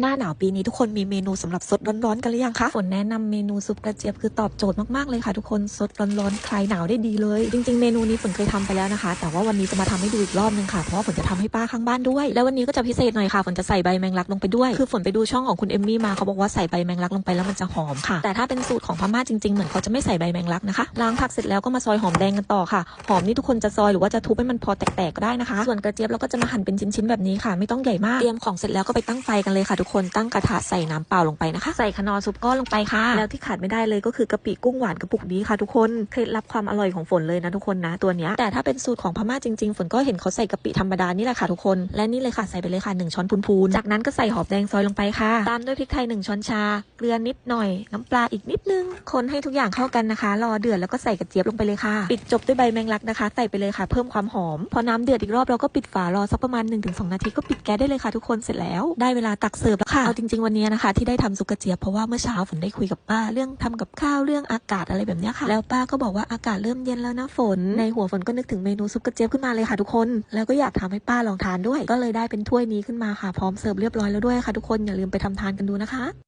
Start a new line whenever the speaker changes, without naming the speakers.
หน้าหนาวปีนี้ทุกคนมีเมนูสำหรับสดร้อนๆกันหรือยังคะ ฝนแนะนำเมนูซุปกระเจี๊ยบคือตอบโจทย์มากๆเลยค่ะทุกคนสดร้อนๆคลายหนาวได้ดีเลย จริงๆ เมนูนี้ฝนเคยทำไปแล้วนะคะ แต่ว่าวันนี้จะมาทำให้ดูอีกรอบนึงค่ะ เพราะว่าฝนจะทำให้ป้าข้างบ้านด้วย แล้ววันนี้ก็จะพิเศษหน่อยค่ะ ฝนจะใส่ใบแมงลักลงไปด้วย คือฝนไปดูช่องของคุณเอมมี่มาเขาบอกว่าใส่ใบแมงลักลงไปแล้วมันจะหอมค่ะ แต่ถ้าเป็นสูตรของพม่าจริงๆ เหมือนเขาจะไม่ใส่ใบแมงลักนะคะ ล้างผักเสร็จแล้วก็มาซอยหอมแดงกันต่อค่ะ หอมนี่ทุกคนจะซอยหรือว่าจะทุบให้มันพอแตกๆก็ได้นะคะ ส่วนกระเจี๊ยบเราก็จะมาหั่นเป็นชิ้นๆแบบนี้ค่ะ ไม่ต้องใหญ่มากเตรียมของเสร็จแล้วก็ไปตั้งไฟกันเลยค่ะทุกคนตั้งกระทะใส่น้ำเปล่าลงไปนะคะ ใส่คนอร์ซุปก้อนลงไปค่ะ แล้วที่ขาดไม่ได้เลยก็คือกะปิกุ้งหวานกระปุกนี้ค่ะทุกคนเคล็ดลับความอร่อยของฝนเลยนะทุกคนนะตัวเนี้ยแต่ถ้าเป็นสูตรของพม่าจริงๆ ฝนก็เห็นเขาใส่กะปิธรรมดานี่แหละค่ะทุกคนและนี่เลยค่ะใส่ไปเลยค่ะหนึ่งช้อนพูนๆจากนั้นก็ใส่หอมแดงซอยลงไปค่ะ ตามด้วยพริกไทยหนึ่งช้อนชา เกลือนิดหน่อย น้ำปลาอีกนิดนึง คนให้ทุกอย่างเข้ากันนะคะ รอเดือดแล้วก็ใส่กระเจี๊ยบลงไปเลยค่ะ ปิดจบด้วยใบแมงลักนะคะ ใส่ไปเลยค่ะ เพิ่มความหอม พอน้ำเดือดอีกรอบเราก็ปิดฝารอสักประมาณ 1-2 นาทีก็ปิดแก๊สได้เลยค่ะทุกคนเสร็จแล้ว ได้เวลาตักเสิร์ฟแล้วค่ะเอาจริง ๆวันนี้นะคะ ที่ได้ทำซุปกระเจี๊ยบเพราะว่าเมื่อเช้าฝนได้คุยกับป้าเรื่องทำกับข้าวเรื่องอากาศอะไรแบบนี้ค่ะ แล้วป้าก็บอกว่าอากาศเริ่มเย็นแล้วนะฝน ในหัวฝนก็นึกถึงเมนูซุปกระเจี๊ยบขึ้นมาเลยค่ะทุกคน แล้วก็อยากทำให้ป้าลองทานด้วย ก็เลยได้เป็นถ้วยนี้ขึ้นมาค่ะพร้อมเสิร์ฟเรียบร้อยแล้วด้วยค่ะทุกคนอย่าลืมไปทำทานกันดูนะคะ